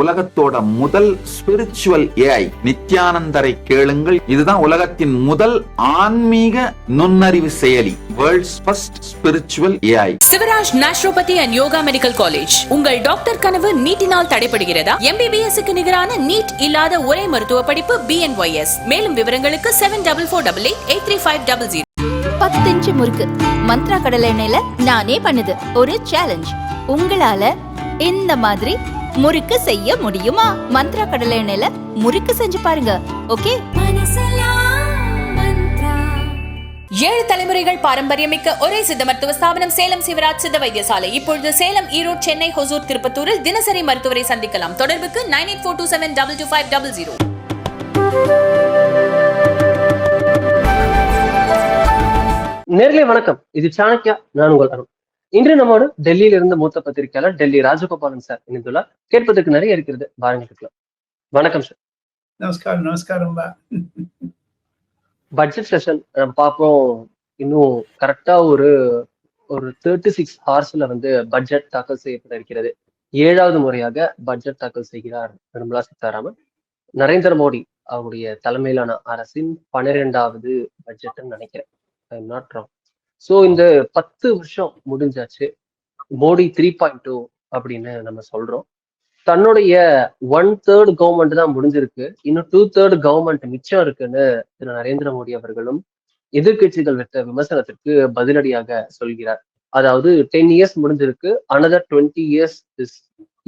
உலகத்தோட முதல் spiritual AI நித்யானந்தரை கேளுங்கள். இதுதான் உலகத்தின் முதல் ஆன்மீக நுண்ணறிவு செயலி world's first spiritual AI Sivaraj naturopathy and yoga medical college. உங்கள் டாக்டர் கனவு நீட்டினால் தடைபடுகிறதா? எம்பிபிஎஸ் க்கு நிகரான நீட் இல்லாத ஒரே மருத்துவ படிப்பு பிஎன்ஒய்எஸ் மேலும் விவரங்களுக்கு seven double four double eight eight three five double zero பத்து இன்ச்சு முறுக்கு. மந்த்ரா கடலை எண்ணெயில நானே பண்ணுது. ஒரு சேலஞ்ச் உங்களால இந்த மாதிரி முறுக்கு செய்ய முடியுமா? மந்த்ரா கடலை எண்ணெயில முறுக்கு செஞ்சு பாருங்க. ஓகே ஏழு தலைமுறைகள் பாரம்பரியமிக்க ஒரே சித்த மருத்துவ ஸ்தாபனம் சேலம் சிவராஜ் சித்த வைத்தியசாலை. இப்பொழுது சேலம் ஈரோடு சென்னை ஹொசூர் திருப்பத்தூரில் தினசரி மருத்துவரை சந்திக்கலாம். தொடர்புக்கு nine eight four two seven double two five double zero. நேர்களே வணக்கம். இது சாணக்கியா நான் உங்கள் அருண். இன்று நம்மோடு டெல்லியில இருந்து மூத்த பத்திரிகையாளர் டெல்லி ராஜகோபாலன் சார் இணைந்துள்ளார். கேட்பதற்கு நிறைய இருக்கிறது. பாருங்க கேட்கலாம். வணக்கம் சார். நமஸ்காரம் நமஸ்காரம் பட்ஜெட் செஷன் நம்ம பார்ப்போம். இன்னும் கரெக்டா ஒரு ஒரு தேர்ட்டி சிக்ஸ் ஹவர்ஸ்ல வந்து பட்ஜெட் தாக்கல் செய்யப்பட இருக்கிறது. ஏழாவது முறையாக பட்ஜெட் தாக்கல் செய்கிறார் நிர்மலா சீதாராமன். நரேந்திர மோடி அவருடைய தலைமையிலான அரசின் பன்னிரெண்டாவது பட்ஜெட்னு நினைக்கிறேன். ஐ நாட் ராங் ஸோ இந்த பத்து வருஷம் முடிஞ்சாச்சு. மோடி த்ரீ பாயிண்ட் டூ அப்படின்னு நம்ம சொல்றோம். தன்னுடைய ஒன் தேர்ட் கவர்மெண்ட் தான் முடிஞ்சிருக்கு. இன்னும் டூ தேர்ட் கவர்மெண்ட் மிச்சம் இருக்குன்னு திரு நரேந்திர மோடி அவர்களும் எதிர்க்கட்சிகள் வைத்த விமர்சனத்திற்கு பதிலடியாக சொல்கிறார். அதாவது டென் இயர்ஸ் முடிஞ்சிருக்கு. Another twenty years is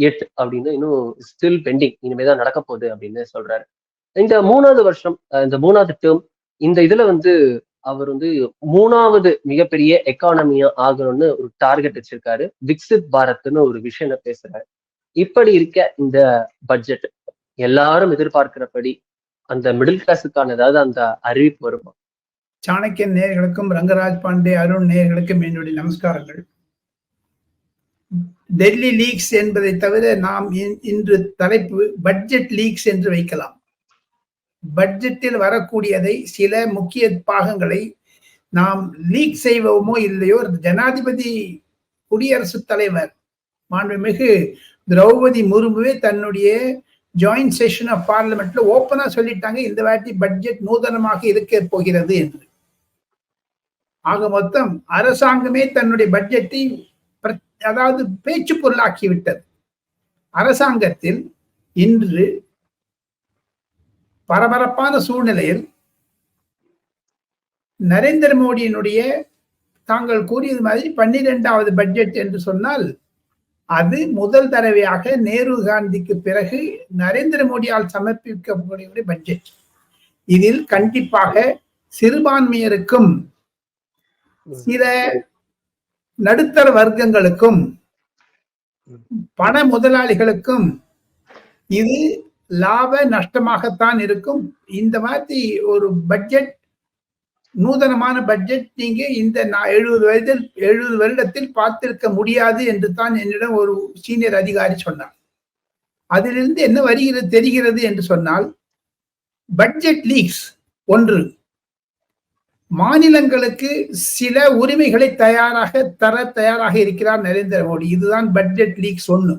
yet அப்படின்னு இன்னும் ஸ்டில் பெண்டிங் இனிமே தான் நடக்க போகுது அப்படின்னு சொல்றாரு. இந்த மூணாவது வருஷம் இந்த மூணாவது டேர்ம் இந்த இதுல வந்து அவர் வந்து மூணாவது மிகப்பெரிய எக்கானமியா ஆகணும்னு ஒரு டார்கெட் வச்சிருக்காரு. விக்சித் பாரத்னு ஒரு விஷயம் பேசுறாரு. இப்படி இருக்க இந்த பட்ஜெட் எல்லாரும் எதிர்பார்க்கிறபடி அந்த மிடில் கிளாஸுக்கான ஏதாவது அந்த அறிவிப்பு வருமா? சாணக்கியன் நேர்களுக்கும் ரங்கராஜ் பாண்டே அருண் நேர்களுக்கும் என்னுடைய நமஸ்காரங்கள். டெல்லி லீக்ஸ் என்பதை தவிர நாம் இன்- இன்று தலைப்பு பட்ஜெட் லீக்ஸ் என்று வைக்கலாம். பட்ஜெட்டில் வரக்கூடியதை சில முக்கிய பாகங்களை நாம் லீக் செய்வோமோ இல்லையோ ஜனாதிபதி குடியரசுத் தலைவர் மாண்புமிகு திரௌபதி முர்முவே தன்னுடைய ஜாயிண்ட் செஷன் ஆஃப் பார்லிமெண்ட்ல ஓப்பனா சொல்லிட்டாங்க இந்த வாட்டி பட்ஜெட் நூதனமாக இருக்க போகிறது என்று. ஆக மொத்தம் அரசாங்கமே தன்னுடைய பட்ஜெட்டை அதாவது பேச்சு பொருளாக்கி விட்டது அரசாங்கத்தில் இன்று பரபரப்பான சூழ்நிலையில் நரேந்திர மோடியினுடைய தாங்கள் கூறியது மாதிரி பன்னிரெண்டாவது பட்ஜெட் என்று சொன்னால் அது முதல் தடவையாக நேரு காந்திக்கு பிறகு நரேந்திர மோடியால் சமர்ப்பிக்கக்கூடிய பட்ஜெட். இதில் கண்டிப்பாக சிறுபான்மையருக்கும் சில நடுத்தர வர்க்கங்களுக்கும் பண முதலாளிகளுக்கும் இது லாப நஷ்டமாகத்தான் இருக்கும். இந்த மாதிரி ஒரு பட்ஜெட் நூதனமான பட்ஜெட் நீங்க இந்த நான் எழுபது வயதில் எழுபது வருடத்தில் பார்த்திருக்க முடியாது என்று தான் என்னிடம் ஒரு சீனியர் அதிகாரி சொன்னார். அதிலிருந்து என்ன வருகிறது தெரிகிறது என்று சொன்னால் பட்ஜெட் லீக்ஸ் ஒன்று. மாநிலங்களுக்கு சில உரிமைகளை தயாராக தர தயாராக இருக்கிறார் நரேந்திர மோடி. இதுதான் பட்ஜெட் லீக்ஸ் ஒன்று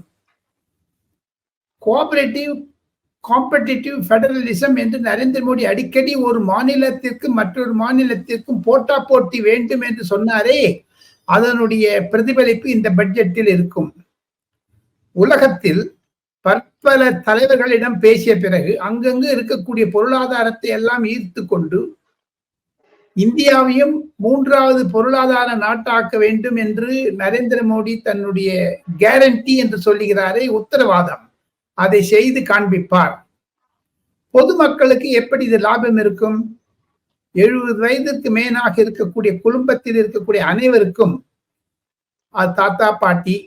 கோஆபரேட்டிவ் காம்படிட்டிவ் ஃபெடரலிசம் என்று நரேந்திர மோடி அடிக்கடி ஒரு மாநிலத்திற்கு மற்றொரு மாநிலத்திற்கும் போட்டா போட்டி வேண்டும் என்று சொன்னாரே. அதனுடைய பிரதிபலிப்பு இந்த பட்ஜெட்டில் இருக்கும். உலகத்தில் பற்பல தலைவர்களிடம் பேசிய பிறகு அங்கங்கு இருக்கக்கூடிய பொருளாதாரத்தை எல்லாம் ஈர்த்து கொண்டு இந்தியாவையும் மூன்றாவது பொருளாதார நாட்டாக்க வேண்டும் என்று நரேந்திர மோடி தன்னுடைய கேரண்டி என்று சொல்லுகிறாரே உத்தரவாதம். அதை செய்து காண்பிப்பார். பொதுமக்களுக்கு எப்படி இது லாபம் இருக்கும்? எழுபது வயதிற்கு மேலாக இருக்கக்கூடிய குடும்பத்தில் இருக்கக்கூடிய அனைவருக்கும் அது தாத்தா பாட்டி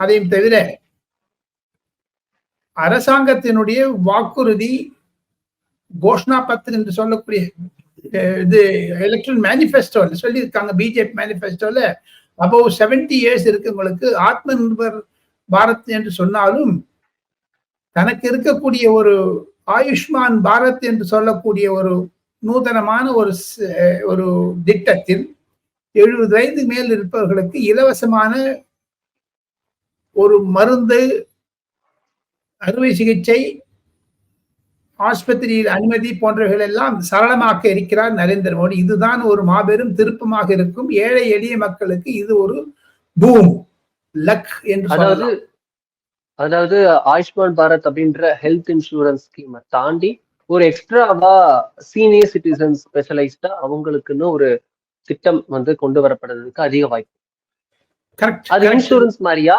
அதையும் தவிர அரசாங்கத்தினுடைய வாக்குறுதி கோஷ்ணா பத்திரம் என்று சொல்லக்கூடிய இது எலக்ட்ரல் மேனிஃபெஸ்டோ சொல்லியிருக்காங்க பிஜேபி மேனிஃபெஸ்டோல அபவ் செவன்டி இயர்ஸ் இருக்கவங்களுக்கு ஆத்ம நிர்பர் பாரத் என்று சொன்னாலும் தனக்கு இருக்கக்கூடிய ஒரு ஆயுஷ்மான் பாரத் என்று சொல்லக்கூடிய ஒரு நூதனமான ஒரு ஒரு திட்டத்தில் எழுபது வயது மேல் இருப்பவர்களுக்கு இலவசமான ஒரு மருந்து அறுவை சிகிச்சை ஆஸ்பத்திரியில் அனுமதி போன்றவைகள் எல்லாம் சரளமாக்க இருக்கிறார் நரேந்திர மோடி. இதுதான் ஒரு மாபெரும் திருப்பமாக இருக்கும். ஏழை எளிய மக்களுக்கு இது ஒரு பூம் லக் என்று அதாவது அதாவது ஆயுஷ்மான் பாரத் அப்படின்ற ஹெல்த் இன்சூரன்ஸ் ஸ்கீமை தாண்டி ஒரு எக்ஸ்ட்ராவா சீனியர் சிட்டிசன் ஸ்பெஷலைஸ்டா அவங்களுக்குன்னு ஒரு திட்டம் வந்து கொண்டு வரப்படுறதுக்கு அதிக வாய்ப்பு. கரெக்ட் அது இன்சூரன்ஸ் மாதிரியா?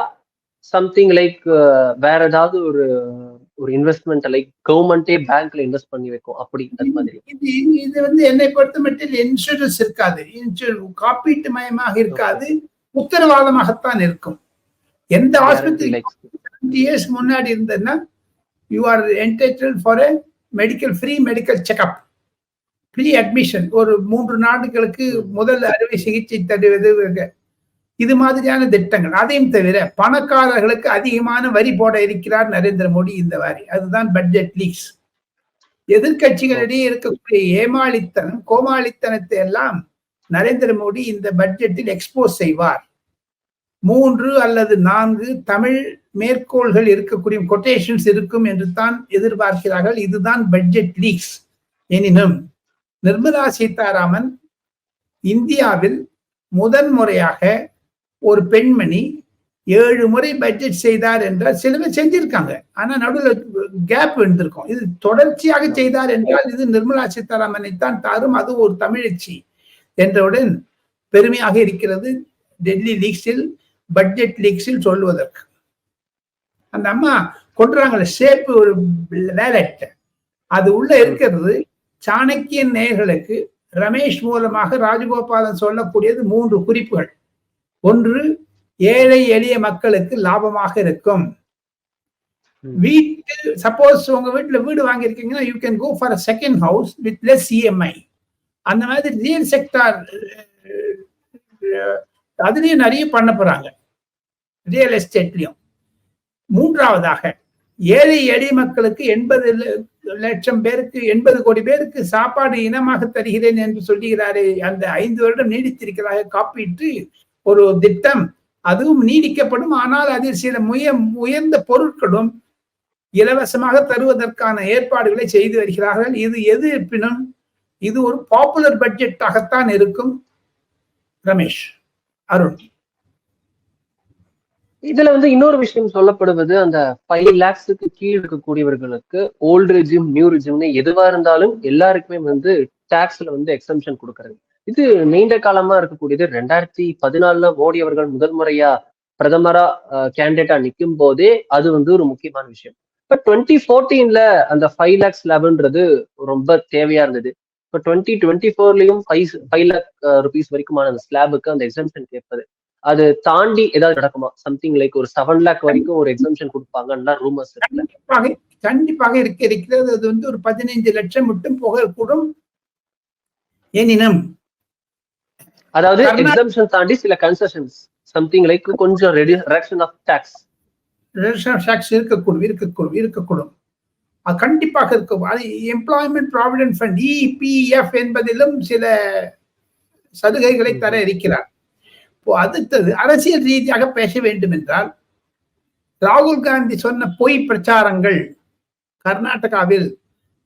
சம்திங் லைக் வேற ஏதாவது ஒரு ஒரு இன்வெஸ்ட்மெண்ட் லைக் கவர்மெண்டே பேங்க்ல இன்வெஸ்ட் பண்ணி வைக்கும். அப்படி அது மாதிரி. இது இது வந்து என்னை பொறுத்த மட்டும் இன்சூரன்ஸ் இருக்காது. இன்சூரன்ஸ் காப்பீட்டு மயமாக இருக்காது. உத்தரவாதமாகத்தான் இருக்கும். எந்த ஆஸ்பத்திரி டுவெண்ட்டி இயர்ஸ் முன்னாடி இருந்ததுன்னா you are entitled for a medical free medical checkup free admission ஒரு மூன்று நாடுகளுக்கு முதல் அறுவை சிகிச்சை தருவது இது மாதிரியான திட்டங்கள். அதையும் தவிர பணக்காரர்களுக்கு அதிகமான வரி போட இருக்கிறார் நரேந்திர மோடி இந்த வாரி. அதுதான் பட்ஜெட் லீக்ஸ் எதிர்க்கட்சிகளிடையே இருக்கக்கூடிய ஏமாளித்தனம் கோமாளித்தனத்தை எல்லாம் நரேந்திர மோடி இந்த பட்ஜெட்டில் எக்ஸ்போஸ் செய்வார். மூன்று அல்லது நான்கு தமிழ் மேற்கோள்கள் இருக்கக்கூடிய கொட்டேஷன்ஸ் இருக்கும் என்று தான் எதிர்பார்க்கிறார்கள். இதுதான் பட்ஜெட் லீக்ஸ் எனினும் நிர்மலா சீதாராமன் இந்தியாவில் முதன் முறையாக ஒரு பெண்மணி ஏழு முறை பட்ஜெட் செய்தார் என்றால் சில பேர் செஞ்சிருக்காங்க. ஆனா நடுவில் கேப் இருந்திருக்கும் இது தொடர்ச்சியாக செய்தார் என்றால் இது நிர்மலா சீதாராமனை தான் தாரும். அது ஒரு தமிழச்சி என்றவுடன் பெருமையாக இருக்கிறது. டெல்லி லீக்ஸில் பட்ஜெட் லீக்ஸில் சொல்வதற்கு அந்த அம்மா கொண்டுறாங்களே ஷேப் ஒரு வேலட் அது உள்ள இருக்கிறது. சாணக்கியன் நேயர்களுக்கு ரமேஷ் மூலமாக ராஜகோபாலன் சொல்லக்கூடியது மூன்று குறிப்புகள். ஒன்று ஏழை எளிய மக்களுக்கு லாபமாக இருக்கும். வீட்டு சப்போஸ் உங்க வீட்டுல வீடு வாங்கியிருக்கீங்கன்னா you can go for second house with less EMI அந்த மாதிரி ரியல் செக்டார் அதுலயும் நிறைய பண்ண போறாங்க. ரியல் எஸ்டேட்லையும் மூன்றாவதாக ஏழை எளிய மக்களுக்கு எண்பது லட்சம் பேருக்கு எண்பது கோடி பேருக்கு சாப்பாடு இனமாக தருகிறேன் என்று சொல்லுகிறாரே அந்த ஐந்து வருடம் நீடித்திருக்கிறதாக காப்பீட்டு ஒரு திட்டம். அதுவும் நீடிக்கப்படும் ஆனால் அதில் சில முய உயர்ந்த பொருட்களும் இலவசமாக தருவதற்கான ஏற்பாடுகளை செய்து வருகிறார்கள். இது எது இருப்பினும் இது ஒரு பாப்புலர் பட்ஜெட்டாகத்தான் இருக்கும். ரமேஷ் அருண். இதுல வந்து இன்னொரு விஷயம் சொல்லப்படுவது அந்த ஃபைவ் லேக்ஸுக்கு கீழ் இருக்கக்கூடியவர்களுக்கு ஓல்டு ரிஜிம் நியூ ரிஜிம்னு எதுவா இருந்தாலும் எல்லாருக்குமே வந்து டாக்ஸ்ல வந்து எக்ஸம்ஷன் கொடுக்கறது. இது நீண்ட காலமா இருக்கக்கூடியது. ரெண்டாயிரத்தி பதினாலுல மோடி அவர்கள் முதல் முறையா பிரதமரா கேண்டிடேட்டா நிற்கும் போதே அது வந்து ஒரு முக்கியமான விஷயம். இப்போ டுவெண்ட்டி ஃபோர்டீன்ல அந்த ஃபைவ் லேக்ஸ் லெவல்ன்றது ரொம்ப தேவையா இருந்தது. இப்போ டுவெண்ட்டி டுவெண்ட்டி ஃபோர்லயும் ஃபைவ் ஃபைவ் லேக் ருபீஸ் வரைக்குமான அந்த ஸ்லாபுக்கு அந்த எக்ஸம்ஷன் கேட்பது. அது தாண்டி ஏதாவது நடக்குமா? சம்திங் லைக் ஒரு செவன் லேக் வரைக்கும் ஒரு எக்ஸம்ஷன் கொடுப்பாங்கன்னா ரூமர்ஸ் இருக்குல்ல? கண்டிப்பாக கண்டிப்பாக இருக்க இருக்கிறது. அது வந்து ஒரு பதினைந்து லட்சம் மட்டும் புகழக்கூடும் எனினும் அதாவது எக்ஸம்ஷன் தாண்டி சில கன்செஷன்ஸ் சம்திங் லைக் கொஞ்சம் ரெடியூஷன் ஆஃப் டாக்ஸ் டாக்ஸ் இருக்கக்கூடும் இருக்கக்கூடும் இருக்கக்கூடும். அது கண்டிப்பாக இருக்கும். அது எம்ப்ளாய்மெண்ட் ப்ராவிடன்ட் ஃபண்ட் இபிஎஃப் என்பதிலும் சில சலுகைகளை தர இருக்கிறார். அடுத்தது அரசியல் ரீதியாக பேச வேண்டும் என்றால் ராகுல் காந்தி சொன்ன பொய் பிரச்சாரங்கள் கர்நாடகாவில்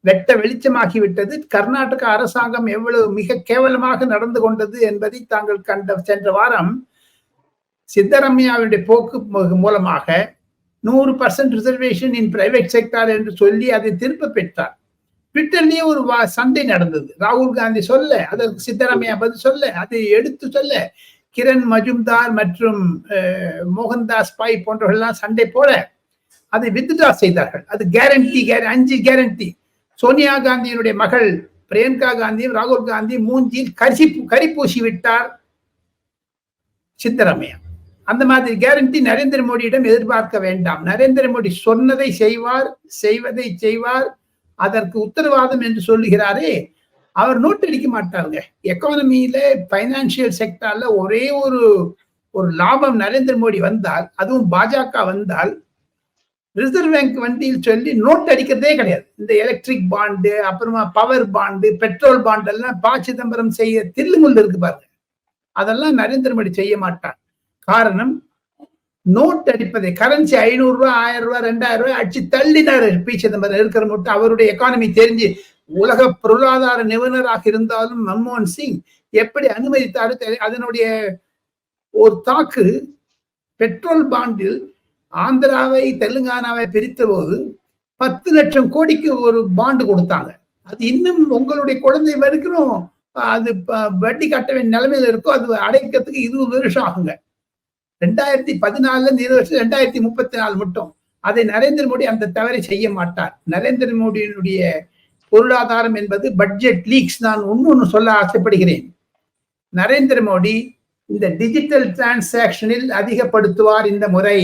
வெட்ட வெளிச்சமாகிவிட்டது. கர்நாடக அரசாங்கம் எவ்வளவு மிக கேவலமாக நடந்து கொண்டது என்பதை தாங்கள் கண்ட சென்ற வாரம் சித்தரமையாவுடைய போக்கு மூலமாக நூறு percent reservation in private sector என்று சொல்லி அதை திருப்ப பெற்றார். ட்விட்டர்லயே ஒரு சண்டை நடந்தது. ராகுல் காந்தி சொல்ல அதற்கு சித்தராமையா பதில் சொல்ல அதை எடுத்து சொல்ல கிரண் மஜும்தார் மற்றும் மோகன்தாஸ் பாய் போன்றவர்கள்லாம் சண்டை போல அதை வித்ட்ரா செய்தார்கள். அது கேரண்டி அஞ்சு கேரண்டி சோனியா காந்தியினுடைய மகள் பிரியங்கா காந்தியும் ராகுல் காந்தி மூஞ்சியில் கரிசி கரி பூசி விட்டார் சித்தராமையா. அந்த மாதிரி கேரண்டி நரேந்திர மோடியிடம் எதிர்பார்க்க வேண்டாம். நரேந்திர மோடி சொன்னதை செய்வார் செய்வதை செய்வார் அதற்கு உத்தரவாதம் என்று சொல்லுகிறாரே அவர் நோட் அடிக்க மாட்டாருங்க. எக்கானமியில பைனான்சியல் செக்டார்ல ஒரே ஒரு ஒரு லாபம் நரேந்திர மோடி வந்தால் அதுவும் பாஜக வந்தால் ரிசர்வ் பேங்க் வண்டியில் சொல்லி நோட் அடிக்கிறதே கிடையாது. இந்த எலக்ட்ரிக் பாண்டு அப்புறமா பவர் பாண்டு பெட்ரோல் பாண்ட் எல்லாம் ப சிதம்பரம் செய்ய தில்லுமுள்ளு இருக்கு பாருங்க. அதெல்லாம் நரேந்திர மோடி செய்ய மாட்டார். காரணம் நோட் அடிப்பதை கரன்சி ஐநூறு ரூபாய் ஆயிரம் ரூபாய் ரெண்டாயிரம் ரூபாய் அடிச்சு தள்ளினார் பி சிதம்பரம். இருக்கிற மட்டும் அவருடைய எக்கானமி தெரிஞ்சு உலக பொருளாதார நிபுணராக இருந்தாலும் மன்மோகன் சிங் எப்படி அனுமதித்தாரு அதனுடைய ஒரு தாக்கு பெட்ரோல் பாண்டில் ஆந்திராவை தெலுங்கானாவை பிரித்த போது பத்து லட்சம் கோடிக்கு ஒரு பாண்டு கொடுத்தாங்க. அது இன்னும் உங்களுடைய குழந்தை வரைக்கும் அது ப- வட்டி கட்ட வேண்டிய நிலைமையில இருக்கோ அது அடைக்கிறதுக்கு இருபது வருஷம் ஆகுங்க. ரெண்டாயிரத்தி பதினாலுல இருந்து இருபது வருஷம் ரெண்டாயிரத்தி முப்பத்தி நாலு மட்டும். அதை நரேந்திர மோடி அந்த தவறை செய்ய மாட்டார். நரேந்திர மோடியினுடைய பொருளாதாரம் என்பது பட்ஜெட் லீக்ஸ் நான் இன்னொன்னு சொல்ல ஆசைப்படுகிறேன். நரேந்திர மோடி இந்த டிஜிட்டல் டிரான்சாக்ஷனில் அதிகப்படுத்துவார் இந்த முறை.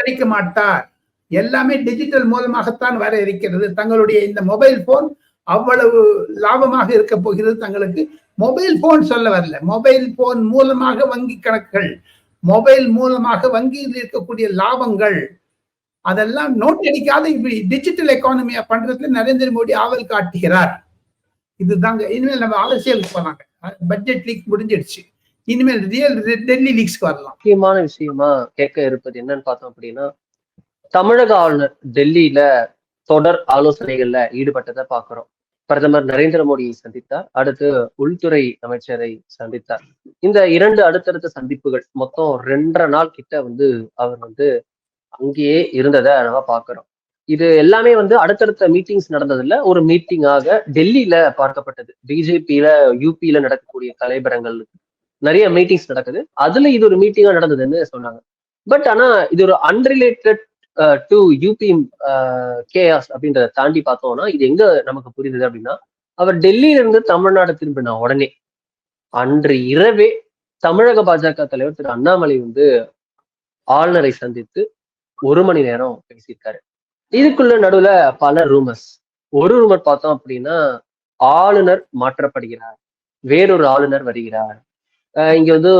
அடிக்க மாட்டார். எல்லாமே டிஜிட்டல் மூலமாகத்தான் வர இருக்கிறது. தங்களுடைய இந்த மொபைல் போன் அவ்வளவு லாபமாக இருக்க போகிறது தங்களுக்கு. மொபைல் போன் சொல்ல வரல. மொபைல் போன் மூலமாக வங்கி கணக்குகள் மொபைல் மூலமாக வங்கியில் இருக்கக்கூடிய லாபங்கள் அதெல்லாம் நோட் அடிக்காத இப்படி டிஜிட்டல் எக்கானமியா பண்றதுல நரேந்திர மோடி ஆவல் காட்டுகிறார். இதுதாங்க. இனிமேல் நம்ம அரசியலுக்கு போனாங்க பட்ஜெட் லீக் முடிஞ்சிடுச்சு. இனிமேல் ரியல் டெல்லி லீக்ஸ்க்கு வரலாம். முக்கியமான விஷயமா கேட்க இருப்பது என்னன்னு பார்த்தோம் அப்படின்னா தமிழக ஆளுநர் டெல்லியில தொடர் ஆலோசனைகள்ல ஈடுபட்டதை பார்க்கிறோம். பிரதமர் நரேந்திர மோடியை சந்தித்தார். அடுத்து உள்துறை அமைச்சரை சந்தித்தார். இந்த இரண்டு அடுத்தடுத்த சந்திப்புகள் மொத்தம் ரெண்டரை நாள் கிட்ட வந்து அவர் வந்து அங்கேயே இருந்ததை நம்ம பார்க்குறோம் இது எல்லாமே வந்து அடுத்தடுத்த மீட்டிங்ஸ் நடந்ததுல ஒரு மீட்டிங்காக டெல்லியில பார்க்கப்பட்டது. பிஜேபியில யூபியில நடக்கக்கூடிய தலைவரங்கள் நிறைய மீட்டிங்ஸ் நடக்குது. அதுல இது ஒரு மீட்டிங்கா நடந்ததுன்னு சொன்னாங்க. பட் ஆனா இது ஒரு அன்ரிலேட்டட் டு யூபி கேஆஸ் அப்படின்றத தாண்டி பார்த்தோம்னா இது எங்க நமக்கு புரிந்தது அப்படின்னா அவர் டெல்லியில இருந்து தமிழ்நாடு திரும்பினா உடனே அன்று இரவே தமிழக பாஜக தலைவர் திரு அண்ணாமலை வந்து ஆளுநரை சந்தித்து ஒரு மணி நேரம் பேசியிருக்காரு. இதுக்குள்ள நடுவுல பல ரூமர்ஸ் ஒரு ரூமர் பார்த்தோம் அப்படின்னா ஆளுநர் மாற்றப்படுகிறார். வேறொரு ஆளுநர் வருகிறார். அஹ் இங்க வந்து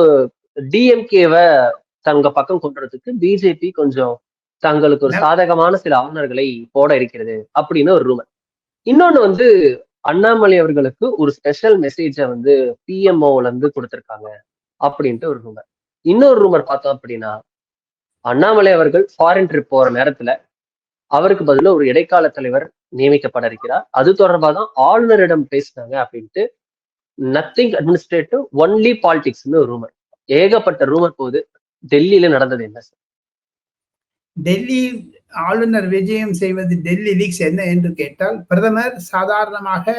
டிஎம்கேவை தங்க பக்கம் கொண்டுறதுக்கு பிஜேபி கொஞ்சம் தங்களுக்கு ஒரு சாதகமான சில ஆளுநர்களை போட இருக்கிறது அப்படின்னு ஒரு ரூமர் இன்னொன்னு வந்து அண்ணாமலை அவர்களுக்கு ஒரு ஸ்பெஷல் மெசேஜை வந்து பிஎம்ஓல இருந்து கொடுத்திருக்காங்க அப்படின்ட்டு ஒரு ரூமர் இன்னொரு ரூமர் பார்த்தோம் அப்படின்னா அண்ணாமலை அவர்கள் ஃபாரின் ட்ரிப் போற நேரத்துல அவருக்கு பதிலா ஒரு இடைக்கால தலைவர் நியமிக்கப்பட இருக்கிறார். அது தொடர்பாக தான் ஆளுநரிடம் பேசினாங்க அப்படின்ட்டு நத்திங் அட்மினிஸ்ட்ரேட்டிவ் ஒன்லி பாலிடிக்ஸ்னு ஒரு ரூமர் ஏகப்பட்ட ரூமர் போது டெல்லியில நடந்தது என்ன சார்? டெல்லி ஆளுநர் விஜயம் செய்வது டெல்லி லீக்ஸ் என்ன என்று கேட்டால் பிரதமர் சாதாரணமாக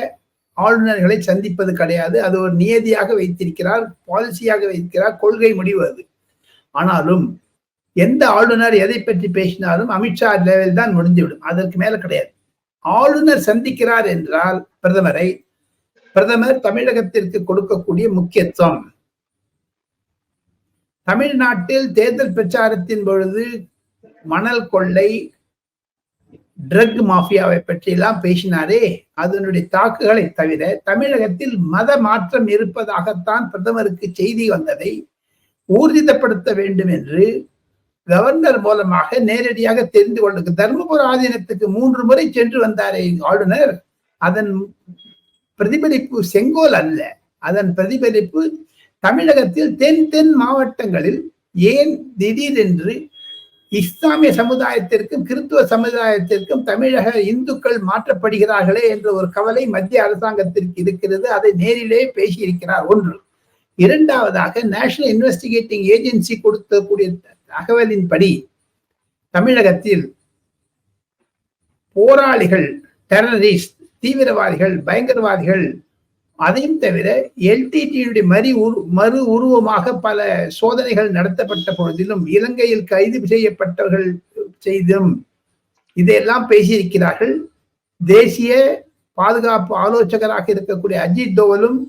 ஆளுநர்களை சந்திப்பது கிடையாது. அது ஒரு நியதியாக வைத்திருக்கிறார் பாலிசியாக வைத்திருக்கிறார் கொள்கை முடிவு அது. ஆனாலும் எந்த ஆளுநர் எதை பற்றி பேசினாலும் அமித்ஷா லெவல் தான் முடிந்துவிடும். அதற்கு மேல கிடையாது. ஆளுநர் சந்திக்கிறார் என்றால் பிரதமரை பிரதமர் தமிழகத்திற்கு கொடுக்கக்கூடிய முக்கியத்துவம். தமிழ்நாட்டில் தேர்தல் பிரச்சாரத்தின் பொழுது மணல் கொள்ளை ட்ரக் மாஃபியாவை பற்றி எல்லாம் பேசினாரே. அதனுடைய தாக்குகளை தவிர தமிழகத்தில் மத மாற்றம் இருப்பதாகத்தான் பிரதமருக்கு செய்தி வந்ததை ஊர்ஜிதப்படுத்த வேண்டும் என்று கவர்னர் மூலமாக நேரடியாக தெரிந்து கொண்டு தர்மபுர ஆதீனத்துக்கு மூன்று முறை சென்று வந்தாரே ஆளுநர். அதன் பிரதிபலிப்பு செங்கோல் அல்ல. அதன் பிரதிபலிப்பு தமிழகத்தில் தென் தென் மாவட்டங்களில் ஏன் திடீரென்று இஸ்லாமிய சமுதாயத்திற்கும் கிறிஸ்துவ சமுதாயத்திற்கும் தமிழக இந்துக்கள் மாற்றப்படுகிறார்களே என்ற ஒரு கவலை மத்திய அரசாங்கத்திற்கு இருக்கிறது. அதை நேரிலே பேசியிருக்கிறார் ஒன்று. இரண்டாவதாக நேஷனல் இன்வெஸ்டிகேட்டிங் ஏஜென்சி கொடுத்தக்கூடிய தகவலின்படி தமிழகத்தில் போராளிகள் டெரரிஸ்ட் தீவிரவாதிகள் பயங்கரவாதிகள் அதையும் தவிர எல்டிடியுடைய மறு உரு மறு உருவமாக பல சோதனைகள் நடத்தப்பட்ட பொழுதிலும் இலங்கையில் கைது செய்யப்பட்டவர்கள் செய்தும் இதையெல்லாம் பேசியிருக்கிறார்கள். தேசிய பாதுகாப்பு ஆலோசகராக இருக்கக்கூடிய அஜித் தோவலும்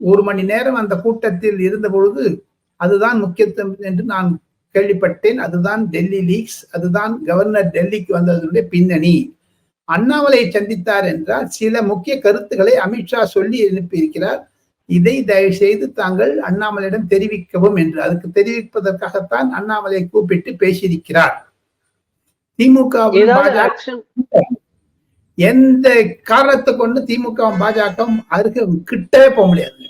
ஒரு மணி நேரம் அந்த கூட்டத்தில் இருந்த பொழுது அதுதான் முக்கியத்துவம் என்று நான் கேள்விப்பட்டேன். அதுதான் டெல்லி லீக்ஸ் அதுதான் கவர்னர் டெல்லிக்கு வந்ததனுடைய பின்னணி. அண்ணாமலை சந்தித்தார் என்றால் சில முக்கிய கருத்துக்களை அமித்ஷா சொல்லி அனுப்பியிருக்கிறார் இதை தயவு செய்து தாங்கள் அண்ணாமலையிடம் தெரிவிக்கவும் என்று அதுக்கு தெரிவிப்பதற்காகத்தான் அண்ணாமலை கூப்பிட்டு பேசியிருக்கிறார். திமுக எந்த காரணத்தை கொண்டு திமுக பாஜக அருக கிட்டவே போக முடியாது.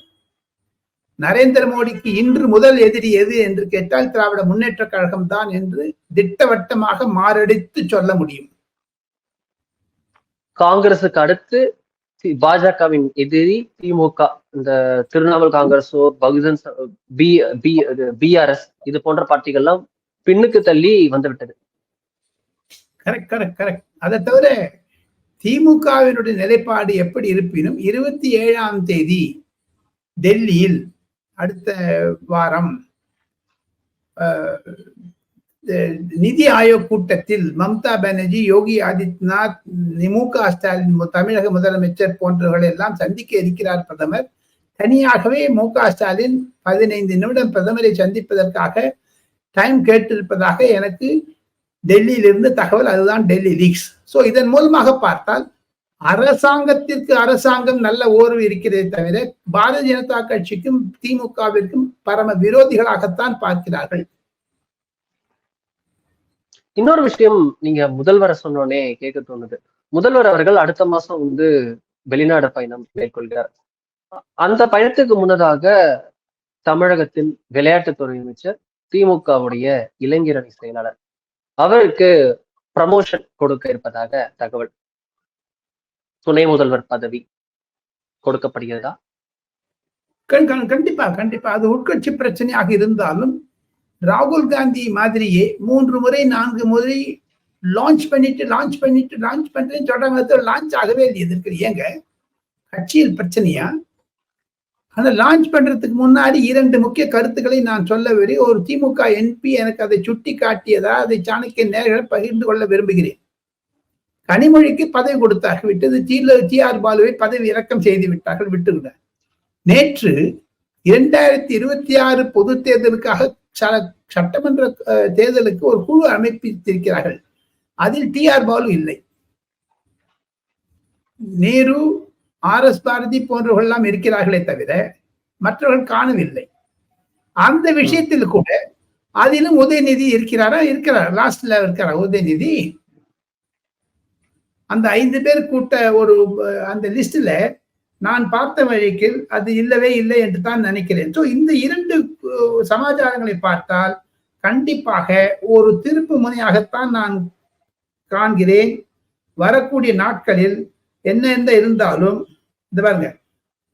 நரேந்திர மோடிக்கு இன்று முதல் எதிரி எது என்று கேட்டால் திராவிட முன்னேற்ற கழகம் தான் என்று திட்டவட்டமாக மாரடித்து சொல்ல முடியும். காங்கிரசுக்கு அடுத்து பாஜகவின் எதிரி திமுக இந்த திரிணாமுல் காங்கிரஸோ பகுஜன் பி பி பிஆர்எஸ் இது போன்ற பார்ட்டிகள்லாம் பின்னுக்கு தள்ளி வந்து விட்டது கரெக்ட் கரெக்ட் கரெக்ட் அதை தவிர திமுகவினுடைய நிலைப்பாடு எப்படி இருப்பினும் இருபத்தி ஏழாம் தேதி டெல்லியில் அடுத்த வாரம் நிதி ஆயோக் கூட்டத்தில் மம்தா பானர்ஜி யோகி ஆதித்யநாத் மு க ஸ்டாலின் தமிழக முதலமைச்சர் போன்றவர்கள் எல்லாம் சந்திக்க இருக்கிறார் பிரதமர். தனியாகவே மு க ஸ்டாலின் பதினைந்து நிமிடம் பிரதமரை சந்திப்பதற்காக டைம் கேட்டிருப்பதாக எனக்கு டெல்லியிலிருந்து தகவல் அதுதான் டெல்லி லீக்ஸ் ஸோ இதன் மூலமாக பார்த்தால் அரசாங்கத்திற்கு அரசாங்கம் நல்ல ஓர்வு இருக்கிறதே தவிர பாரதிய ஜனதா கட்சிக்கும் திமுகவிற்கும் பரம விரோதிகளாகத்தான் பார்க்கிறார்கள். இன்னொரு விஷயம் நீங்க முதல்வரை சொன்னோடனே கேட்க தோணுது. முதல்வர் அவர்கள் அடுத்த மாசம் வந்து வெளிநாடு பயணம் மேற்கொள்கிறார். அந்த பயணத்துக்கு முன்னதாக தமிழகத்தின் விளையாட்டுத்துறை அமைச்சர் திமுகவுடைய இளைஞரணி செயலாளர் அவருக்கு ப்ரமோஷன் கொடுக்க இருப்பதாக தகவல். துணை முதல்வர் பதவி கொடுக்கப்படுகிறதா? கண்- கண்டிப்பா கண்டிப்பா. அது உட்கட்சி பிரச்சனையாக இருந்தாலும் ராகுல் காந்தி மாதிரியே மூன்று முறை நான்கு முறை லான்ச் பண்ணிட்டு லான்ச் பண்ணிட்டு லான்ச் பண்றேன்னு சொல்றாங்க. லான்ச் ஆகவே இல்லை எதற்கு ஏங்க? கட்சியில் பிரச்சனையா? ஆனால் லான்ச் பண்றதுக்கு முன்னாடி இரண்டு முக்கிய கருத்துக்களை நான் சொல்ல விரும்பி ஒரு திமுக என்பி எனக்கு அதை சுட்டி காட்டியதா அதை சாணக்கிய நேர்களை பகிர்ந்து கொள்ள விரும்புகிறேன். கனிமொழிக்கு பதவி கொடுத்தார்கள் விட்டது. டி ஆர் பாலுவை பதவி இறக்கம் செய்து விட்டார்கள் விட்டுவிட நேற்று இரண்டாயிரத்தி இருபத்தி ஆறு பொது தேர்தலுக்காக ச- சட்டமன்ற தேர்தலுக்கு ஒரு குழு அமைப்பித்திருக்கிறார்கள். அதில் டி ஆர் பாலு இல்லை. நேரு ஆர் எஸ் பாரதி போன்றவர்கள் எல்லாம் இருக்கிறார்களே தவிர மற்றவர்கள் காணவில்லை. அந்த விஷயத்தில் கூட அதிலும் உதயநிதி இருக்கிறாரா? இருக்கிறார். லாஸ்ட்ல இருக்கிறார். உதயநிதி அந்த ஐந்து பேர் கூட்ட ஒரு அந்த லிஸ்டில் நான் பார்த்த வழிக்கு அது இல்லவே இல்லை என்று தான் நினைக்கிறேன். ஸோ இந்த இரண்டு சமாச்சாரங்களை பார்த்தால் கண்டிப்பாக ஒரு திருப்பு முனையாகத்தான் நான் காண்கிறேன். வரக்கூடிய நாட்களில் என்ன என்ன இருந்தாலும் இந்த பாருங்க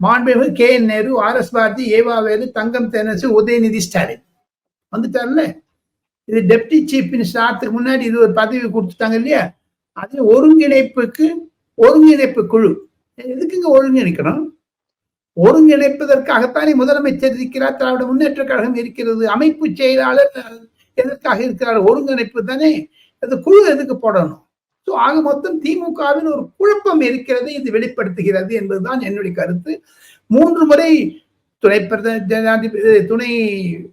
மாண்புமிகு K N Nehru R S Bharathi EV Velu Thangam தெனசு Udhayanidhi Stalin. வந்துட்டார்ல? இது டெப்டி சீஃப் மினிஸ்டர் ஆகிறதுக்கு முன்னாடி இது ஒரு பதவி கொடுத்துட்டாங்க இல்லையா? அது ஒருங்கிணைப்புக்கு ஒருங்கிணைப்பு குழு. எதுக்குங்க ஒருங்கிணைக்கணும்? ஒருங்கிணைப்பதற்காகத்தானே முதலமைச்சர் இருக்கிறார் திராவிட முன்னேற்ற கழகம் இருக்கிறது அமைப்பு செயலாளர் எதற்காக இருக்கிறார்? ஒருங்கிணைப்பு தானே. அது குழு எதுக்கு போடணும்? ஸோ ஆக மொத்தம் திமுகவின் ஒரு குழப்பம் இருக்கிறது இது வெளிப்படுத்துகிறது என்பதுதான் என்னுடைய கருத்து. மூன்று முறை துணை ஜனாதிபதி துணை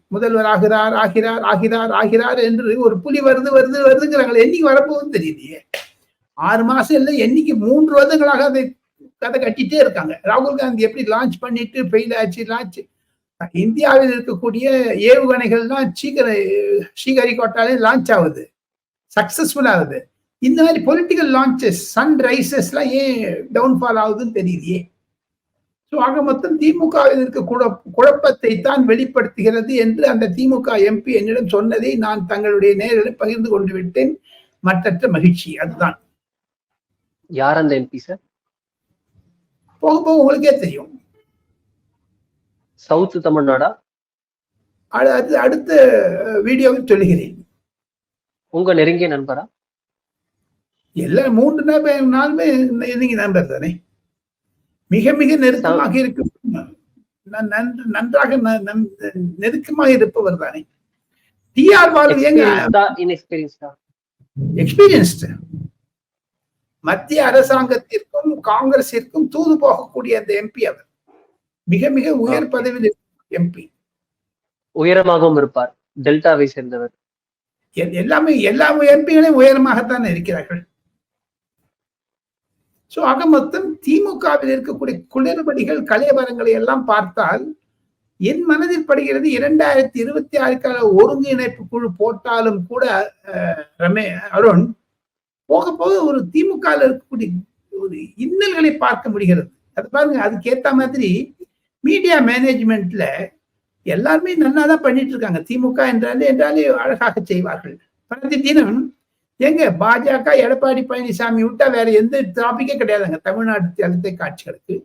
முதல்வர் ஆகிறார் ஆகிறார் ஆகிறார் ஆகிறார் என்று ஒரு புலி வருது வருது வருதுங்கிறாங்களே என்னைக்கு வரப்போகுதுன்னு தெரியலையே. ஆறு மாசம் இல்லை என்னைக்கு மூன்று வருடங்களாக அதை கதை கட்டிட்டே இருக்காங்க. ராகுல் காந்தி எப்படி லான்ச் பண்ணிட்டு ஃபெயில் ஆச்சு லான்ச் இந்தியாவில் இருக்கக்கூடிய ஏவுகணைகள்லாம் சீக்கிர ஸ்ரீஹரிகோட்டாலே லான்ச் ஆகுது. சக்சஸ்ஃபுல் ஆகுது. இந்த மாதிரி பொலிட்டிக்கல் லான்ச்சஸ் சன் ரைசஸ்லாம் ஏன் டவுன்ஃபால் ஆகுதுன்னு தெரியலையே ஸோ ஆக மொத்தம் திமுகவில் இருக்க குழப் குழப்பத்தை தான் வெளிப்படுத்துகிறது என்று அந்த திமுக எம்பி என்னிடம் சொன்னதை நான் தங்களுடைய நேரில் பகிர்ந்து கொண்டு விட்டேன். மற்றற்ற மகிழ்ச்சி அதுதான். யார் அந்த எம்பி சார்? போக போக உங்களுக்கே தெரியும். சவுத் தமிழ்நாடா அது அடுத்த வீடியோவில் சொல்லுகிறேன். உங்க நெருங்கிய நண்பரா? எல்லா மூன்று நபர் நாளுமே நீங்க நண்பர் தானே. மிக மிக நெருக்கமாக இருக்கும். நன்- நன்று- நன்றாக நெருக்கமாக இருப்பவர் தானே. டிஆர் பாலு ஏங்க? இன்எக்ஸ்பீரியன்ஸ்டா எக்ஸ்பீரியன்ஸ்டு மத்திய அரசாங்கத்திற்கும் காங்கிரசிற்கும் தூது போகக்கூடிய அந்த எம்பி அவர். மிக மிக உயர் பதவியில் எம்பி உயரமாகவும் இருப்பார். டெல்டாவை சேர்ந்தவர். எல்லாமே எல்லா எம்பிகளையும் உயரமாகத்தான் இருக்கிறார்கள். சோ ஆக மொத்தம் திமுகவில் இருக்கக்கூடிய குளறுபடிகள் கலையபரங்களை எல்லாம் பார்த்தால் என் மனதில் படுகிறது இரண்டாயிரத்தி இருபத்தி ஆறுக்கான ஒருங்கிணைப்பு குழு போட்டாலும் கூட ரமே அருண் போக போக ஒரு திமுக இருக்கக்கூடிய ஒரு இன்னல்களை பார்க்க முடிகிறது. அது பாருங்க அதுக்கு ஏத்த மாதிரி மீடியா மேனேஜ்மெண்ட்ல எல்லாருமே நல்லா தான் பண்ணிட்டு இருக்காங்க திமுக என்றாலே என்றாலே அழகாக செய்வார்கள். பிரதி தினம் எங்க பாஜக எடப்பாடி பழனிசாமி விட்டா வேற எந்த டாபிக்கே கிடையாதுங்க. தமிழ்நாடு தலைத்தை காட்சிகளுக்கு.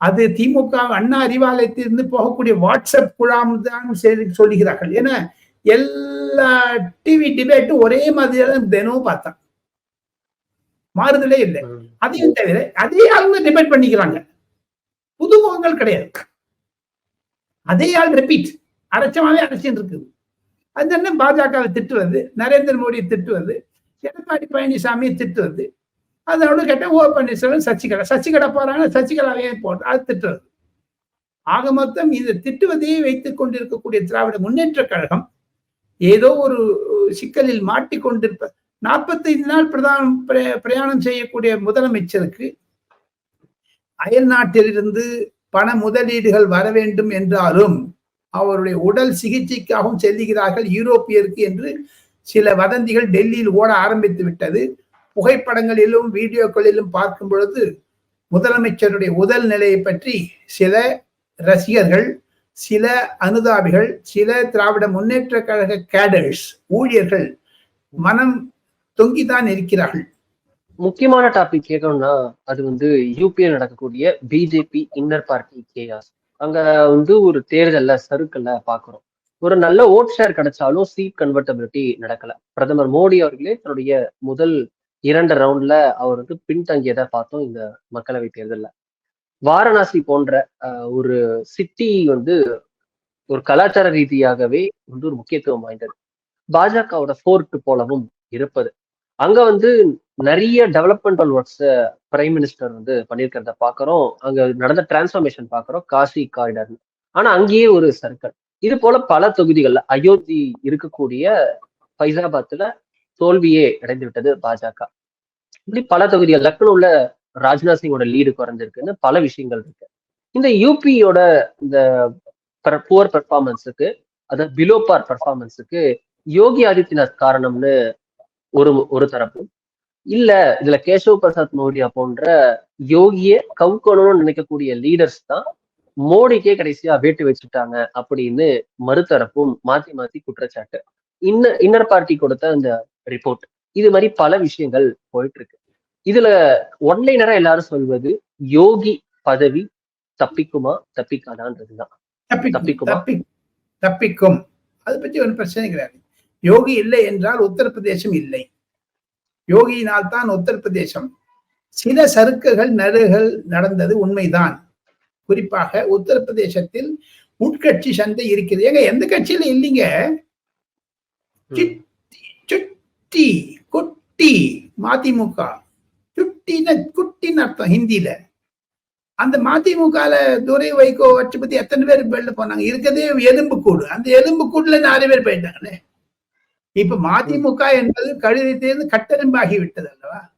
அது திமுக அண்ணா அறிவாலயத்திலிருந்து போகக்கூடிய வாட்ஸ்அப் குழாம் தான் சொல்லுகிறார்கள். ஏன்னா எல்லா டிவி டிபேட்டும் ஒரே மாதிரி தான் தினமும் பார்த்தான் மாறுதலே இல்லை. அதையும் தவிர அதே ஆளுங்க டிபேட் பண்ணிக்கிறாங்க. புதுமுகங்கள் கிடையாது. அதே ஆள் ரிப்பீட் அரைச்சமாவே அரைச்சின்னு இருக்குது. அது என்ன? பாஜகவை திட்டுவது நரேந்திர மோடியை திட்டுவது எடப்பாடி பழனிசாமியை திட்டுவது. அதோட கேட்ட ஓ பன்னீர்செல்வம் சசிகலா. சசிகலா போறாங்க சசிகலாவே போட்டு அது திட்டுறது. ஆக மொத்தம் இது திட்டுவதையே வைத்துக் கொண்டிருக்கக்கூடிய திராவிட முன்னேற்ற கழகம் ஏதோ ஒரு சிக்கலில் மாட்டிக்கொண்டிருப்ப. நாற்பத்தைந்து நாள் பிரதான பிரயாணம் செய்யக்கூடிய முதலமைச்சருக்கு அயல் நாட்டிலிருந்து பண முதலீடுகள் வர வேண்டும் என்றாலும் அவருடைய உடல் சிகிச்சைக்காகவும் செல்லுகிறார்கள் யூரோப்பியருக்கு என்று சில வதந்திகள் டெல்லியில் ஓட ஆரம்பித்து விட்டது. புகைப்படங்களிலும் வீடியோக்களிலும் பார்க்கும் பொழுது முதலமைச்சருடைய உடல் நிலையை பற்றி சில ரசிகர்கள் சில அனுதாபிகள் சில திராவிட முன்னேற்ற கழக கேடர்ஸ் ஊழியர்கள் மனம் தொங்கிதான் இருக்கிறார்கள். முக்கியமான டாபிக் கேட்கணும்னா அது வந்து யூபிஎல் நடக்கக்கூடிய பிஜேபி இன்னர் பார்ட்டி கேஆர் அங்க வந்து ஒரு தேர்தல்ல சறுக்கல்ல பாக்குறோம். ஒரு நல்ல ஓட் ஷேர் கிடைச்சாலும் சீட் கன்வெர்டபிலிட்டி நடக்கல. பிரதமர் மோடி அவர்களே தன்னுடைய முதல் இரண்டு ரவுண்ட்ல அவர் வந்து பின்தங்கியதை பார்த்தோம் இந்த மக்களவை தேர்தல்ல. வாரணாசி போன்ற ஒரு சிட்டி வந்து ஒரு கலாச்சார ரீதியாகவே வந்து ஒரு முக்கியத்துவம் வாய்ந்தது. பாஜகவோட ஃபோர்ட் போலவும் இருப்பது. அங்க வந்து நிறைய டெவலப்மெண்டல் ஒர்க்ஸ் பிரைம் மினிஸ்டர் வந்து பண்ணியிருக்கிறத பாக்குறோம். அங்க நடந்த டிரான்ஸ்ஃபர்மேஷன் பாக்குறோம். காசி காரிடார் ஆனா அங்கேயே ஒரு சர்க்கிள் இது போல பல தொகுதிகள்ல அயோத்தி இருக்கக்கூடிய ஃபைசாபாத்ல தோல்வியே அடைந்து விட்டது பாஜக. இப்படி பல தொகுதிகள் லக்னோல ராஜ்நாத் சிங்கோட லீடு குறைஞ்சிருக்குன்னு பல விஷயங்கள் இருக்கு. இந்த யூபியோட இந்த புவர் பெர்ஃபார்மன்ஸுக்கு அதாவது பிலோ பார் பெர்ஃபார்மன்ஸுக்கு யோகி ஆதித்யநாத் காரணம்னு ஒரு ஒரு தரப்பு. இல்ல இதுல கேசவ் பிரசாத் மௌரியா போன்ற யோகிய கவுக்கணும்னு நினைக்கக்கூடிய லீடர்ஸ் தான் மோடிக்கே கடைசியா வேட்டு வச்சுட்டாங்க அப்படின்னு மறுதரப்பும் மாத்தி மாத்தி குற்றச்சாட்டு. இன்ன இன்னர் பார்ட்டி கொடுத்த அந்த ரிப்போர்ட் இது மாதிரி பல விஷயங்கள் போயிட்டு இருக்கு. இதுல ஒன்லைனரா எல்லாரும் சொல்வது யோகி பதவி தப்பிக்குமா தப்பிக்காதான்றதுதான். தப்பிக்கும் தப்பிக்குமா? தப்பி- தப்பிக்கும். அதை பற்றி ஒரு பிரச்சனை கிடையாது. யோகி இல்லை என்றால் உத்தரப்பிரதேசம் இல்லை. யோகியினால் தான் உத்தரப்பிரதேசம். சில சறுக்குகள் நடுகள் நடந்தது உண்மைதான். குறிப்பாக உத்தரப்பிரதேசத்தில் உட்கட்சி சண்டை இருக்கிறது. ஏங்க எந்த கட்சியில இல்லைங்க? சுட்டி குட்டி மதிமுக. சுட்டின குட்டின்னு அர்த்தம் ஹிந்தியில. அந்த மதிமுகல துரை வைகோ வச்சு பத்தி எத்தனை பேர் வெளில போனாங்க? இருக்கிறதே எலும்பு கூடு. அந்த எலும்பு கூடுல நாலு பேர் போயிட்டாங்களே. இப்ப மதிமுக என்பது கழுதத்திலிருந்து கட்டெலும்பாகி விட்டது அல்லவா?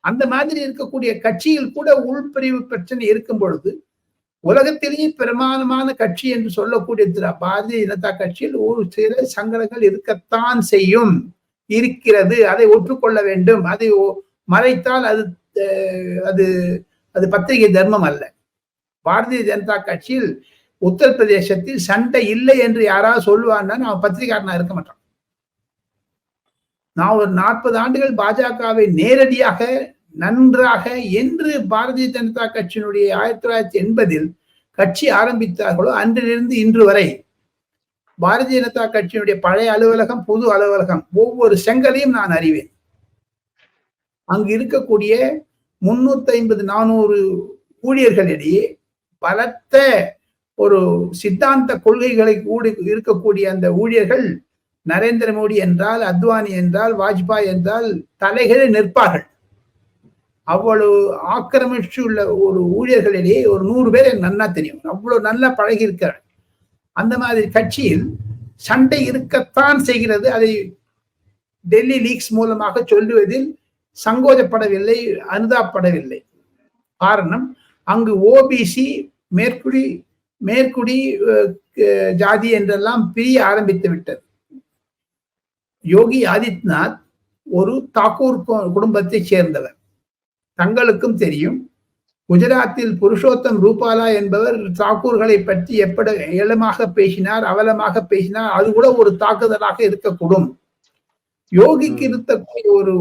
அந்த மாதிரி இருக்கக்கூடிய கட்சியில் கூட உள்பிரிவு பிரச்சனை இருக்கும் பொழுது உலகத்திலேயே பிரமாணமான கட்சி என்று சொல்லக்கூடிய திரு பாரதிய ஜனதா கட்சியில் ஒரு சில சங்கடங்கள் இருக்கத்தான் செய்யும் இருக்கிறது. அதை ஒற்றுக்கொள்ள வேண்டும். அதை மறைத்தால் அது அது அது பத்திரிகை தர்மம் அல்ல. பாரதிய ஜனதா கட்சியில் உத்தரப்பிரதேசத்தில் சண்டை இல்லை என்று யாராவது சொல்லுவான்னா நான் பத்திரிகாரனா இருக்க மாட்டான். நான் ஒரு நாற்பது ஆண்டுகள் பாஜகவை நேரடியாக நன்றாக என்று பாரதிய ஜனதா கட்சியினுடைய ஆயிரத்தி தொள்ளாயிரத்தி எண்பதில் கட்சி ஆரம்பித்தார்களோ அன்றிலிருந்து இன்று வரை பாரதிய ஜனதா கட்சியினுடைய பழைய அலுவலகம் புது அலுவலகம் ஒவ்வொரு செங்கலையும் நான் அறிவேன். அங்கு இருக்கக்கூடிய முன்னூத்தி ஐம்பது நானூறு ஊழியர்களிடையே பலத்த ஒரு சித்தாந்த கொள்கைகளை கூடி இருக்கக்கூடிய அந்த ஊழியர்கள் நரேந்திர மோடி என்றால் அத்வானி என்றால் வாஜ்பாய் என்றால் தலைகளை நிற்பார்கள். அவ்வளவு ஆக்கிரமிச்சு உள்ள ஒரு ஊழியர்களிடையே ஒரு நூறு பேர் எனக்கு நன்னா தெரியும். அவ்வளவு நல்லா பழகி இருக்கிறார் அந்த மாதிரி கட்சியில் சண்டை இருக்கத்தான் செய்கிறது. அதை டெல்லி லீக்ஸ் மூலமாக சொல்லுவதில் சங்கோஜப்படவில்லை அனுதாப்படவில்லை காரணம் அங்கு ஓபிசி மேற்குடி மேற்குடி ஜாதி என்றெல்லாம் பிரிய ஆரம்பித்து விட்டது. யோகி ஆதித்யநாத் ஒரு தாக்கூர் குடும்பத்தைச் சேர்ந்தவர். தங்களுக்கும் தெரியும் குஜராத்தில் புருஷோத்தம் ரூபாலா என்பவர் தாக்கூர்களை பற்றி எப்படி ஏலமாக பேசினார் அவலமாக பேசினார் அது கூட ஒரு தாக்குதலாக இருக்கக்கூடும். யோகிக்கு இருக்கக்கூடிய ஒரு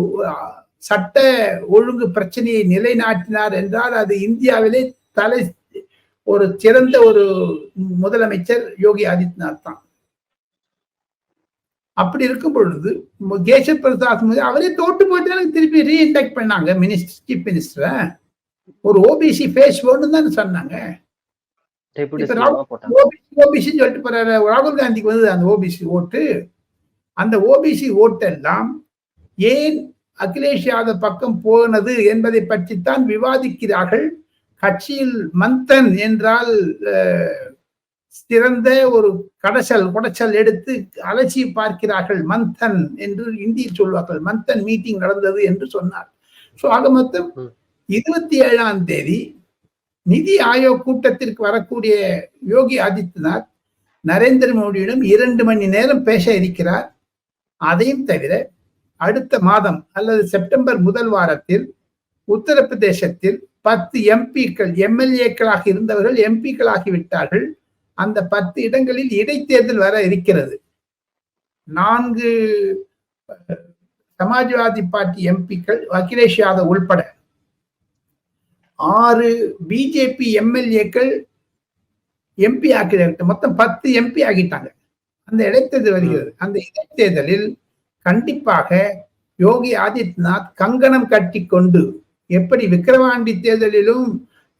சட்ட ஒழுங்கு பிரச்சனையை நிலைநாட்டினார் என்றால் அது இந்தியாவிலே தலை ஒரு சிறந்த ஒரு முதலமைச்சர் யோகி ஆதித்யநாத் தான். அப்படி இருக்கும் பொழுது கேசவ் பிரசாத் அவரே தோட்டு போயிட்டு திருப்பி ரீஇன்டெக்ட் பண்ணாங்க மினிஸ்டர் சீஃப் மினிஸ்டரை ஒரு ஓபிசி ஃபேஸ் வேணும்னு தானே சொன்னாங்க. ஓபிசி சொல்லிட்டு போறாரு. ராகுல் காந்திக்கு வந்து அந்த ஓபிசி ஓட்டு. அந்த ஓபிசி ஓட்டெல்லாம் ஏன் அகிலேஷ் யாதவ் பக்கம் போனது என்பதை பற்றித்தான் விவாதிக்கிறார்கள். கட்சியில் மந்தன் என்றால் சிறந்த ஒரு கடைசல் குடைச்சல் எடுத்து அலசி பார்க்கிறார்கள் மந்தன் என்று இந்தியில் சொல்வார்கள். மந்தன் மீட்டிங் நடந்தது என்று சொன்னார். ஸோ ஆக மொத்தம். இருபத்தி ஏழாம் தேதி நிதி ஆயோக் கூட்டத்திற்கு வரக்கூடிய யோகி ஆதித்யநாத் நரேந்திர மோடியிடம் இரண்டு மணி நேரம் பேச இருக்கிறார். அதையும் தவிர அடுத்த மாதம் அல்லது செப்டம்பர் முதல் வாரத்தில் உத்தரப்பிரதேசத்தில் பத்து எம்பிக்கள் எம்எல்ஏக்களாக இருந்தவர்கள் எம்பிக்களாகி விட்டார்கள் அந்த பத்து இடங்களில் இடைத்தேர்தல் வர இருக்கிறது. நான்கு சமாஜ்வாதி பார்ட்டி எம்பிக்கள் அகிலேஷ் யாதவ் உள்பட. ஆறு பிஜேபி எம்எல்ஏக்கள் எம்பி ஆக்கிறார்கள் மொத்தம் பத்து எம்பி ஆகிட்டாங்க. அந்த இடைத்தேர்தல் வருகிறது. அந்த இடைத்தேர்தலில் கண்டிப்பாக யோகி ஆதித்யநாத் கங்கணம் கட்டி கொண்டு எப்படி விக்கிரவாண்டி தேர்தலிலும்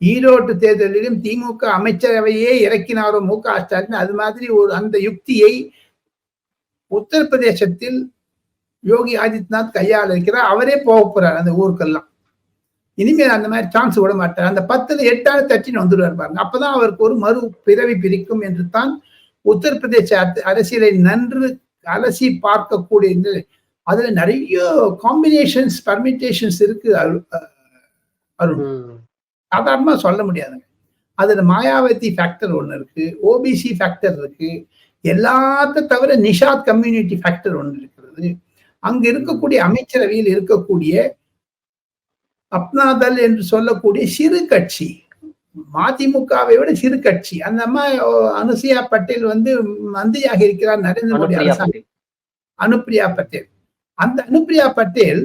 ஈரோடு தேர்தலிலும் திமுக அமைச்சரவையே இறக்கினாரோ மு க ஸ்டாலின் அது மாதிரி ஒரு அந்த யுக்தியை உத்தரப்பிரதேசத்தில் யோகி ஆதித்யநாத் கையாள இருக்கிறார். அவரே போக போறார் அந்த ஊருக்கெல்லாம். இனிமேல் அந்த மாதிரி சான்ஸ் விட மாட்டார். அந்த பத்துல எட்டாவது தட்டின்னு வந்துடுவார் பாருங்க. அப்பதான் அவருக்கு ஒரு மறு பிறவி பிரிக்கும் என்று தான் உத்தரப்பிரதேச அரசியலை நன்று அலசி பார்க்கக்கூடிய அதுல நிறைய காம்பினேஷன்ஸ் பர்மிட்டேஷன்ஸ் இருக்கு அரு- அஹ் அருண் ம். சாதாரணமா சொல்ல முடியாதுங்க. அதுல மாயாவதி ஃபேக்டர் ஒண்ணு இருக்கு ஓபிசி ஃபேக்டர் இருக்கு. எல்லாத்த தவிர நிஷாத் கம்யூனிட்டி ஃபேக்டர் ஒண்ணு இருக்கிறது அங்க இருக்கக்கூடிய அமைச்சரவையில் இருக்கக்கூடிய அப்னாதல் என்று சொல்லக்கூடிய சிறு கட்சி. மதிமுகவை விட சிறு கட்சி. அந்த அம்மா அனுசுயா பட்டேல் வந்து மந்திரியாக இருக்கிறார் நரேந்திர மோடி பட்டேல். அனுப்பிரியா பட்டேல். அந்த அனுப்பிரியா பட்டேல்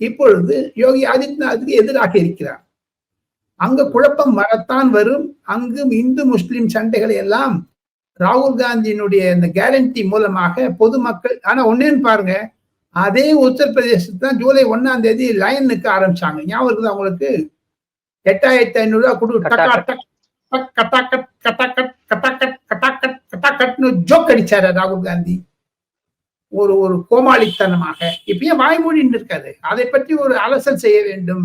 இப்பொழுது யோகி ஆதித்யநாத்துக்கு எதிராக இருக்கிறார். அங்க குழப்பம் வரத்தான் வரும். அங்கு இந்து முஸ்லிம் சண்டைகளை எல்லாம் ராகுல் காந்தியினுடைய இந்த கேரண்டி மூலமாக பொதுமக்கள் ஆனா ஒன்னேன்னு பாருங்க அதே உத்தரப்பிரதேசத்துல தான் ஜூலை ஒண்ணாம் தேதி லைன் நிற்க ஆரம்பிச்சாங்க. ஞாபகம் இருக்குது அவங்களுக்கு எட்டாயிரத்தி ஐநூறு ரூபாய் கொடு. டக்கா டக் டக் கட்டாக்கட் கட்டாக்கட் கட்டாக்கட் கட்டாக்கட் கட்டாக்கட்னு ஜோக் அடிச்சாரு ராகுல் காந்தி. ஒரு ஒரு கோமாளித்தனமாக. இப்பயும் வாய்மொழின்னு இருக்காது அதை பற்றி ஒரு அலசல் செய்ய வேண்டும்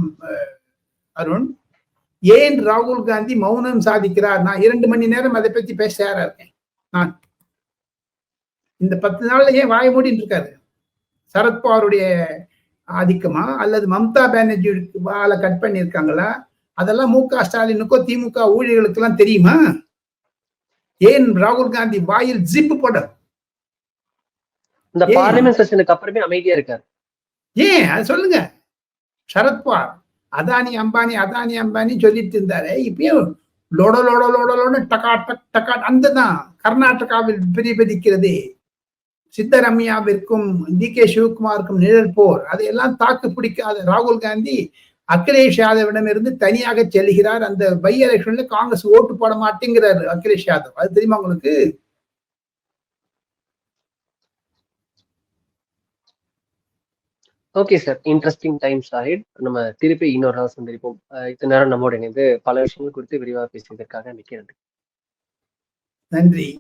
அருண். ஏன் ராகுல் காந்தி மௌனம் சாதிக்கிறார்? நான் இரண்டு மணி நேரம் அதை பத்தி பேச தயாரா இருக்கேன். நான். இந்த பத்து நாள்ல ஏன் வாய்மூடின்னு இருக்காரு? சரத்பவாருடைய ஆதிக்கமா? அல்லது மம்தா பானர்ஜி வாழை கட் பண்ணியிருக்காங்களா? அதெல்லாம் மு க ஸ்டாலினுக்கோ திமுக ஊழியர்களுக்கெல்லாம் தெரியுமா? ஏன் ராகுல் காந்தி வாயில் ஜிப்பு போட இந்த? பார்லிமெண்ட் செஷனுக்கு அப்புறமே அமைதியா இருக்காரு. ஏன்? அது சொல்லுங்க. சரத்பவார் அதானி அம்பானி அதானி அம்பானி சொல்லிட்டு இருந்தாரு. இப்பயும் லோட லோட லோட லோட டக்கா டக் டக்கா அந்த தான் கர்நாடகாவில் பிரதிபலிக்கிறதே. சித்தரம்யாவிற்கும் டி கே சிவகுமாருக்கும் நிழல் போர். அதையெல்லாம் தாக்கு பிடிக்காத ராகுல் காந்தி அகிலேஷ் யாதவிடம் இருந்து தனியாக செல்கிறார். அந்த பை எலெக்ஷன்ல காங்கிரஸ் ஓட்டு போட மாட்டேங்கிறாரு அகிலேஷ் யாதவ். அது தெரியுமா உங்களுக்கு? Okay sir interesting times ahead நம்ம திருப்பி இன்னொரு நாள் சந்திப்போம். இத்தனை நேரம் நம்மோட இணைந்து பல விஷயங்கள் குறித்து விரிவாக பேசியதற்காக மிக்க நன்றி. நன்றி.